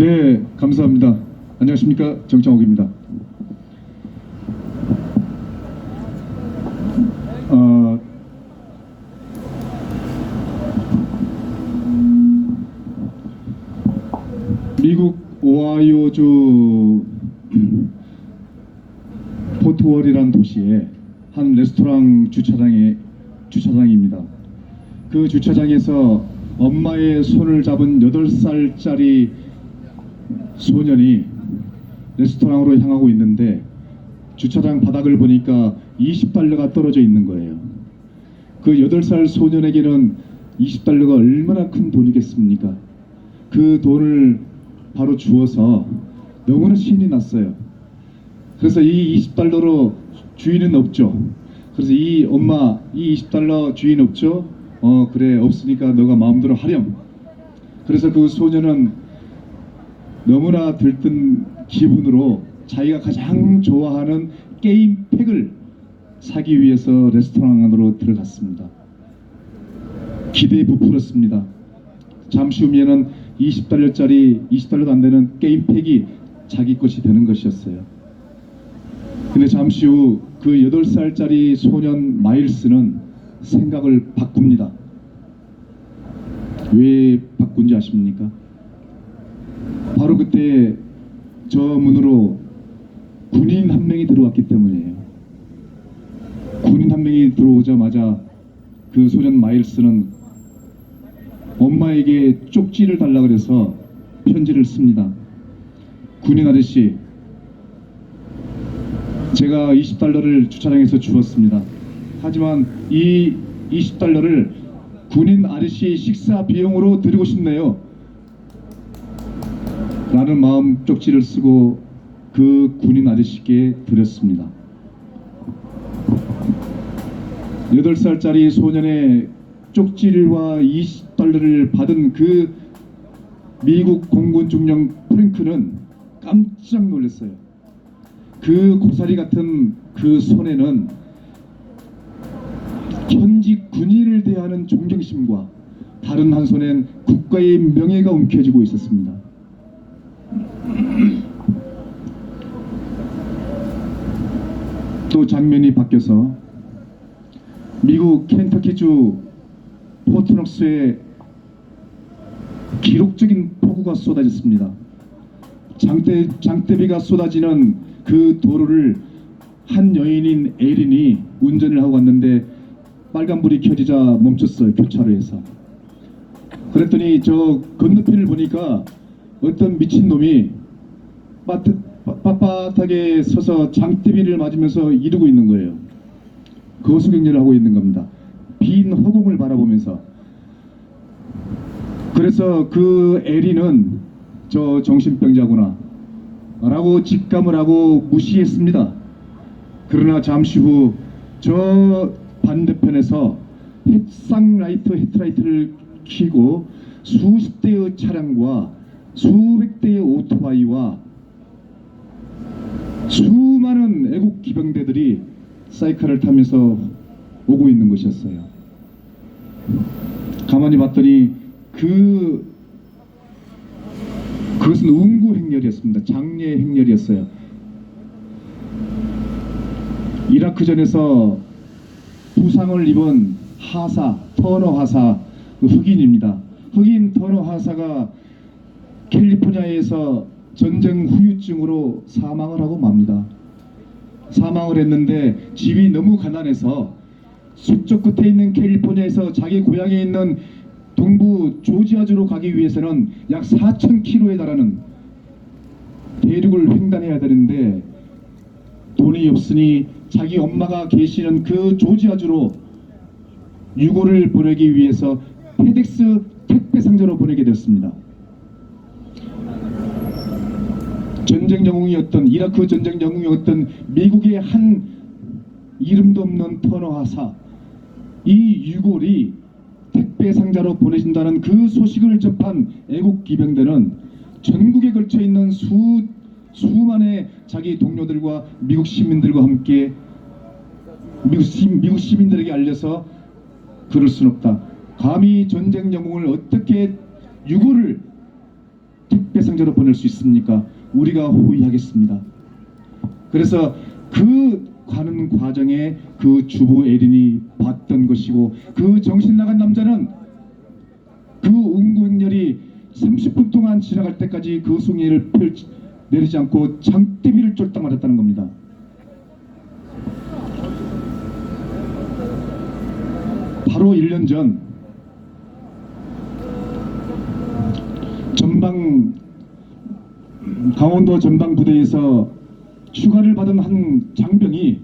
네, 감사합니다. 안녕하십니까 정창욱입니다. 어, 미국 오하이오주 포트월이라는 도시에 한 레스토랑 주차장에 주차장입니다. 그 주차장에서 엄마의 손을 잡은 8살짜리 소년이 레스토랑으로 향하고 있는데 주차장 바닥을 보니까 20달러가 떨어져 있는 거예요. 그 8살 소년에게는 20달러가 얼마나 큰 돈이겠습니까? 그 돈을 바로 주어서 너무나 신이 났어요. 그래서 이 20달러로 주인은 없죠. 그래서 이 엄마 이 20달러 주인 없죠? 어 그래 없으니까 너가 마음대로 하렴. 그래서 그 소년은 너무나 들뜬 기분으로 자기가 가장 좋아하는 게임 팩을 사기 위해서 레스토랑 안으로 들어갔습니다. 기대에 부풀었습니다. 잠시 후면은 20달러짜리 20달러도 안 되는 게임 팩이 자기 것이 되는 것이었어요. 근데 잠시 후 그 8살짜리 소년 마일스는 생각을 바꿉니다. 왜 바꾼지 아십니까? 바로 그때 저 문으로 군인 한 명이 들어왔기 때문이에요. 군인 한 명이 들어오자마자 그 소년 마일스는 엄마에게 쪽지를 달라 그래서 편지를 씁니다. 군인 아저씨, 제가 20달러를 주차장에서 주었습니다. 하지만 이 20달러를 군인 아저씨 식사 비용으로 드리고 싶네요. 라는 마음 쪽지를 쓰고 그 군인 아저씨께 드렸습니다. 8살짜리 소년의 쪽지와 20달러를 받은 그 미국 공군 중령 프랭크는 깜짝 놀랐어요. 그 고사리 같은 그 손에는 현직 군인을 대하는 존경심과 다른 한 손엔 국가의 명예가 움켜쥐고 있었습니다. 또 장면이 바뀌어서 미국 켄터키주 포트넉스에 기록적인 폭우가 쏟아졌습니다. 장대, 장대비가 쏟아지는 그 도로를 한 여인인 에린이 운전을 하고 갔는데 빨간불이 켜지자 멈췄어요 교차로에서 그랬더니 저 건너편을 보니까 어떤 미친놈이 빳빳하게 서서 장대비를 맞으면서 이러고 있는 거예요. 거수경례를 하고 있는 겁니다. 빈 허공을 바라보면서. 그래서 그 에린은 저 정신병자구나 라고 직감을 하고 무시했습니다. 그러나 잠시 후 저 반대편에서 헤쌍라이트 헤드라이트를 켜고 수십 대의 차량과 수백 대의 오토바이와 수많은 애국 기병대들이 사이클을 타면서 오고 있는 것이었어요. 가만히 봤더니 그 그것은 운구 행렬이었습니다. 장례 행렬이었어요. 이라크전에서 부상을 입은 하사, 터너 하사, 그 흑인입니다. 흑인 터너 하사가 캘리포니아에서 전쟁 후유증으로 사망을 하고 맙니다. 사망을 했는데 집이 너무 가난해서 서쪽 끝에 있는 캘리포니아에서 자기 고향에 있는 동부 조지아주로 가기 위해서는 약 4,000km에 달하는 대륙을 횡단해야 되는데 돈이 없으니 자기 엄마가 계시는 그 조지아주로 유고를 보내기 위해서 페덱스 택배 상자로 보내게 됐습니다. 전쟁 영웅이었던 이라크 전쟁 영웅이었던 미국의 한 이름도 없는 터너 하사 이 유골이 택배 상자로 보내진다는 그 소식을 접한 애국 기병대는 전국에 걸쳐 있는 수 수만의 자기 동료들과 미국 시민들과 함께 미국, 시, 미국 시민들에게 알려서 그럴 순 없다. 감히 전쟁 영웅을 어떻게 유골을 택배 적폐상자로 보낼 수 있습니까? 우리가 호위하겠습니다. 그래서 그 가는 과정에 그 주부 에린이 봤던 것이고 그 정신 나간 남자는 그 웅군열이 30분 동안 지나갈 때까지 그 숭이를 펼치, 내리지 않고 장대비를 쫄딱 맞았다는 겁니다. 바로 1년 전 전방 강원도 전방 부대에서 휴가를 받은 한 장병이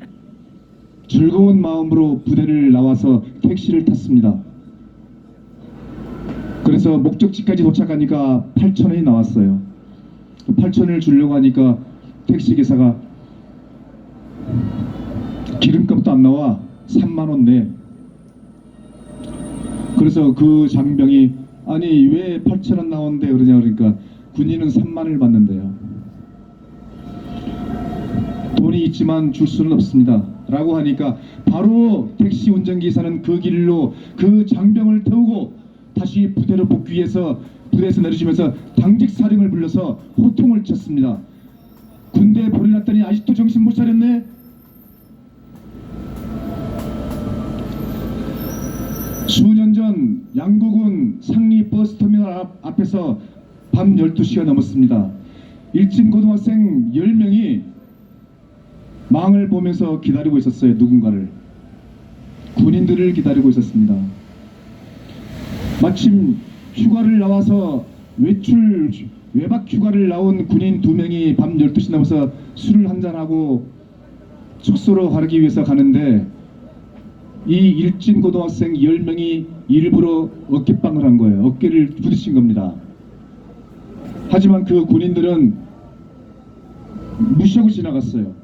즐거운 마음으로 부대를 나와서 택시를 탔습니다. 그래서 목적지까지 도착하니까 8천 원이 나왔어요. 8천 원을 주려고 하니까 택시 기사가 기름값도 안 나와 3만 원 내. 그래서 그 장병이 아니 왜 8천 원 나오는데 그러냐 그러니까 군인은 3만 원을 받는데요. 돈이 있지만 줄 수는 없습니다. 라고 하니까 바로 택시 운전기사는 그 길로 그 장병을 태우고 다시 부대로 복귀해서 부대에서 내려주면서 당직 사령을 불러서 호통을 쳤습니다. 군대에 보내놨더니 아직도 정신 못 차렸네? 수년 전 양구군 상리 버스터미널 앞, 앞에서 밤 12시가 넘었습니다. 일진 고등학생 10명이 망을 보면서 기다리고 있었어요. 누군가를. 군인들을 기다리고 있었습니다. 마침 휴가를 나와서 외출 외박 휴가를 나온 군인 두 명이 밤 12시 넘어서 술을 한잔하고 숙소로 가기 위해서 가는데 이 일진 고등학생 10명이 일부러 어깨빵을 한 거예요. 어깨를 부딪힌 겁니다. 하지만 그 군인들은 무시하고 지나갔어요.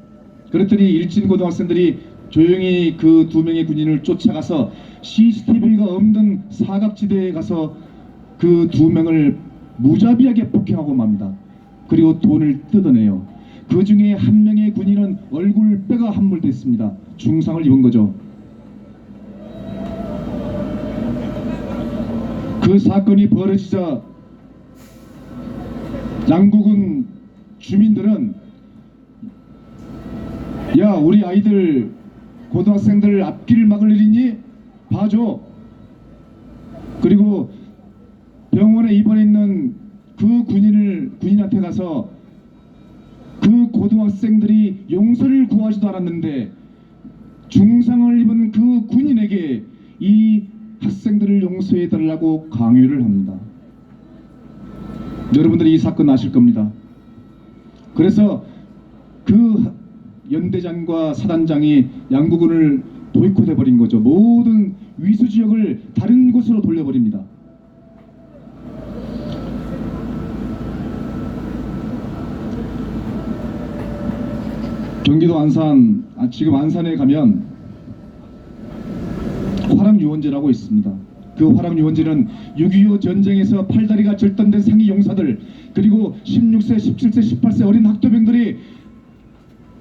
그랬더니 일진 고등학생들이 조용히 그 두 명의 군인을 쫓아가서 CCTV가 없는 사각지대에 가서 그 두 명을 무자비하게 폭행하고 맙니다. 그리고 돈을 뜯어내요. 그 중에 한 명의 군인은 얼굴 뼈가 함몰됐습니다. 중상을 입은 거죠. 그 사건이 벌어지자 양국은 주민들은 야 우리 아이들 고등학생들 앞길을 막을 일이니 봐줘 그리고 병원에 입원해 있는 그 군인을 군인한테 가서 그 고등학생들이 용서를 구하지도 않았는데 중상을 입은 그 군인에게 이 학생들을 용서해 달라고 강요를 합니다. 여러분들이 이 사건 아실 겁니다. 그래서 그 연대장과 사단장이 양구군을 보이콧해 버린 거죠. 모든 위수 지역을 다른 곳으로 돌려버립니다. 경기도 안산 아, 지금 안산에 가면 화랑유원지라고 있습니다. 그 화랑 유원지는 6.25 전쟁에서 팔다리가 절단된 상위 용사들 그리고 16세, 17세, 18세 어린 학도병들이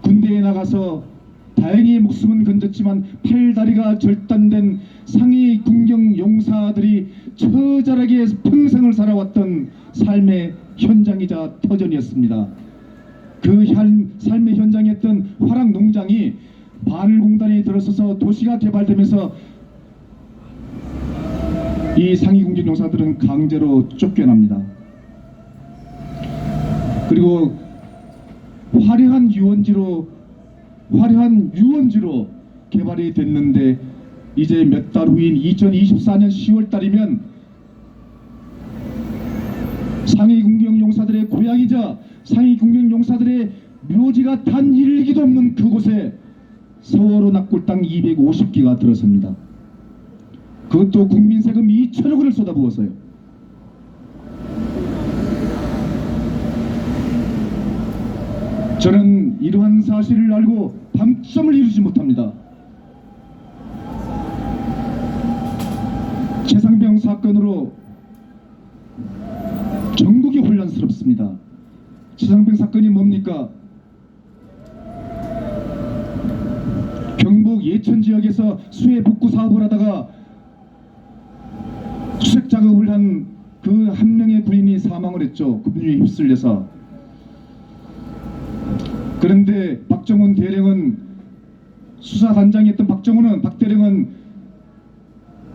군대에 나가서 다행히 목숨은 건졌지만 팔다리가 절단된 상위 군경 용사들이 처절하게 평생을 살아왔던 삶의 현장이자 터전이었습니다. 그 현, 삶의 현장이었던 화랑 농장이 바늘공단이 들어서서 도시가 개발되면서 이 상위 공직 용사들은 강제로 쫓겨납니다. 그리고 화려한 유원지로 화려한 유원지로 개발이 됐는데 이제 몇 달 후인 2024년 10월 달이면 상위 군경 용사들의 고향이자 상위 군경 용사들의 묘지가 단 일기도 없는 그곳에 납골 땅 250기가 들어섭니다. 그것도 국민 세금 2천억 원을 쏟아부었어요. 저는 이러한 사실을 알고 밤점을 이루지 못합니다. 최상병 사건으로 전국이 혼란스럽습니다. 최상병 사건이 뭡니까? 경북 예천 지역에서 수해 복구 사업을 하다가 수색 작업을 한 그 한 명의 군인이 사망. 사망을 했죠. 급류에 휩쓸려서. 그런데 박정훈 대령은 수사단장이었던 박정훈은 박 대령은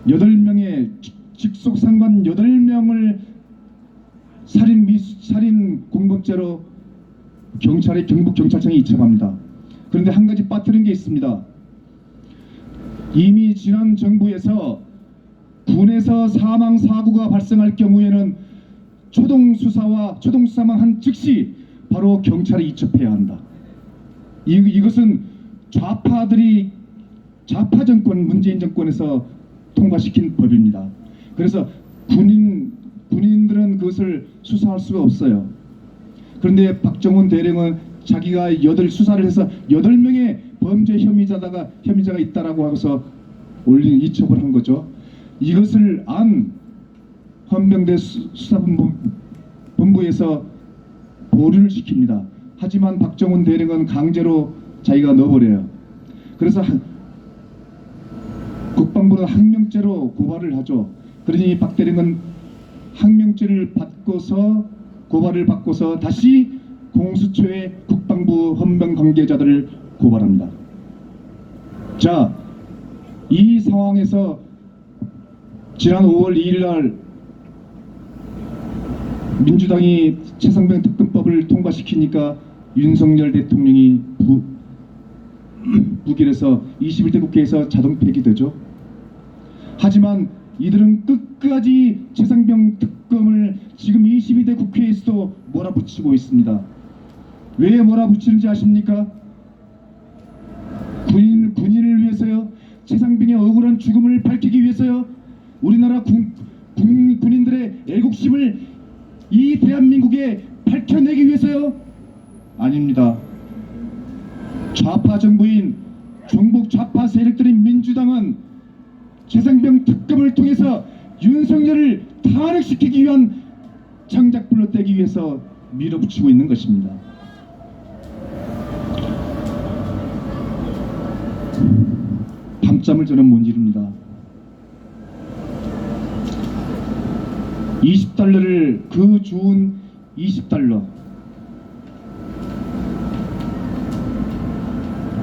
8명의 직속 상관 8명을 살인 미 살인 공범죄로 경찰에 경북 경찰청에 이첩합니다. 그런데 한 가지 빠뜨린 게 있습니다. 이미 지난 정부에서 군에서 사망 사고가 발생할 경우에는 초동 수사와 초동 수사만 한 즉시 바로 경찰에 이첩해야 한다. 이, 이것은 좌파들이 좌파 정권 문재인 정권에서 통과시킨 법입니다. 그래서 군인 군인들은 그것을 수사할 수가 없어요. 그런데 박정훈 대령은 자기가 여덟 수사를 해서 여덟 명의 범죄 혐의자다가 혐의자가 있다라고 하고서 올린 이첩을 한 거죠. 이것을 안 헌병대 수- 수사본부 본부에서 보류를 시킵니다. 하지만 박정훈 대령은 강제로 자기가 넣어버려요. 그래서 한- 국방부는 항명죄로 고발을 하죠. 그러니 박 대령은 항명죄를 받고서 고발을 받고서 다시 공수처에 국방부 헌병 관계자들을 고발합니다. 자, 이 상황에서 지난 5월 2일 날 민주당이 최상병 특검법을 통과시키니까 윤석열 대통령이 부, 부결해서 21대 국회에서 자동 폐기되죠. 하지만 이들은 끝까지 최상병 특검을 지금 22대 국회에서도 몰아붙이고 있습니다. 왜 몰아붙이는지 아십니까? 군인, 군인을 위해서요. 최상병의 억울한 죽음을 밝히기 위해서요. 우리나라 군, 군, 군인들의 애국심을 이 대한민국에 밝혀내기 위해서요. 아닙니다. 좌파 정부인 종북 좌파 세력들인 민주당은 최상병 특검을 통해서 윤석열을 탄핵시키기 위한 장작불로 떼기 위해서 밀어붙이고 있는 것입니다. 밤잠을 저는 못 이룹니다. 20달러를 그 주운 20달러.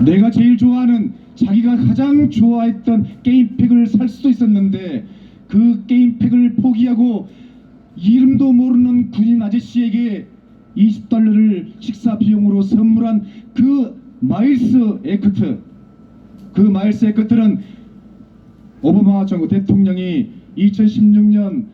내가 제일 좋아하는 자기가 가장 좋아했던 게임팩을 살 수도 있었는데 그 게임팩을 포기하고 이름도 모르는 군인 아저씨에게 20달러를 식사 비용으로 선물한 그 마일스 에크트. 그 마일스 에크트는 오바마 정부 대통령이 2016년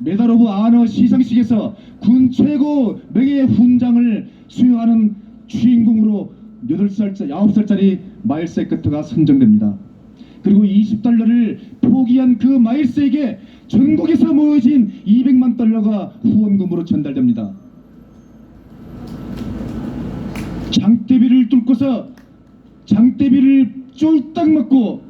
메달 오브 아너 시상식에서 군 최고 명예 훈장을 수여하는 주인공으로 8살짜리, 9살짜리 마일스 에크트가 선정됩니다. 그리고 20달러를 포기한 그 마일스에게 전국에서 모여진 200만 달러가 후원금으로 전달됩니다. 장대비를 뚫고서 장대비를 쫄딱 먹고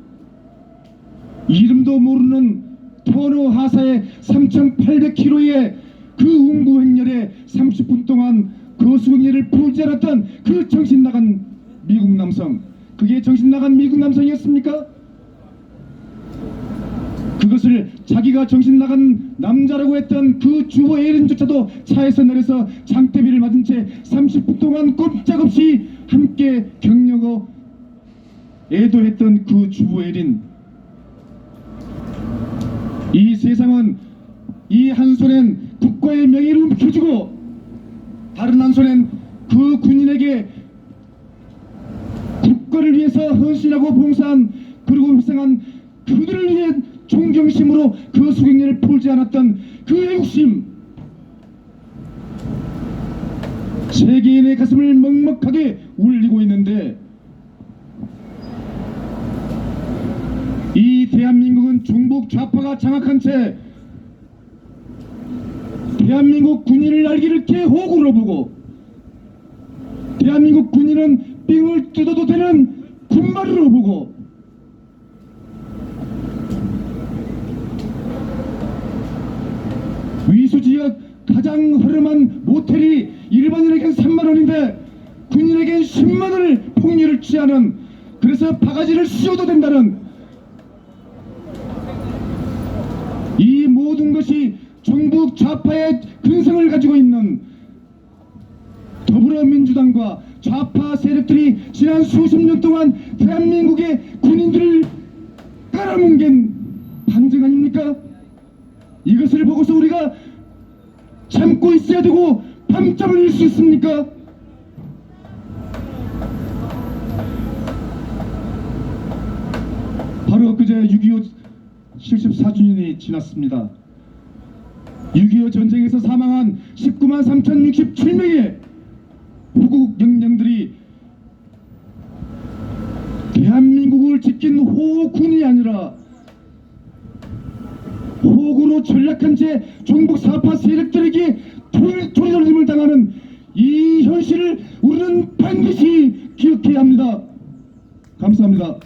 이름도 모르는 터너 하사의 3,800km의 그 운구 행렬에 30분 동안 거수행렬을 풀지 않았던 그 정신 나간 미국 남성 그게 정신 나간 미국 남성이었습니까? 그것을 자기가 정신 나간 남자라고 했던 그 주보 에린조차도 차에서 내려서 장대비를 맞은 채 30분 동안 꼼짝없이 함께 격려고 애도했던 그 주보 에린 이 세상은 이 한 손엔 국가의 명예를 움켜쥐고 다른 한 손엔 그 군인에게 국가를 위해서 헌신하고 봉사한 그리고 희생한 그들을 위해 존경심으로 그 수경례를 풀지 않았던 그 애국심. 세계인의 가슴을 먹먹하게 울리고 있는데 이 대한민국은 중북 좌파가 장악한 채 대한민국 군인을 날개를 캐 호구로 보고 대한민국 군인은 삥을 뜯어도 되는 군마루로 보고 위수지역 가장 허름한 모텔이 일반인에겐 3만 원인데 군인에겐 10만 원을 폭리를 취하는 그래서 바가지를 씌워도 된다는 이 모든 것이 종북 좌파의 근성을 가지고 있는 더불어민주당과 좌파 세력들이 지난 수십 년 동안 대한민국의 군인들을 깔아뭉갠 반증 아닙니까? 이것을 보고서 우리가 참고 있어야 되고 밤잠을 일수 있습니까? 바로 그제 6.25 74주년이 지났습니다. 6.25 전쟁에서 사망한 19만 3,067명의 후국 영령들이 대한민국을 지킨 호군이 아니라 호구로 전략한 채 종북 사파 세력들에게 토리돌림을 당하는 이 현실을 우리는 반드시 기억해야 합니다. 감사합니다.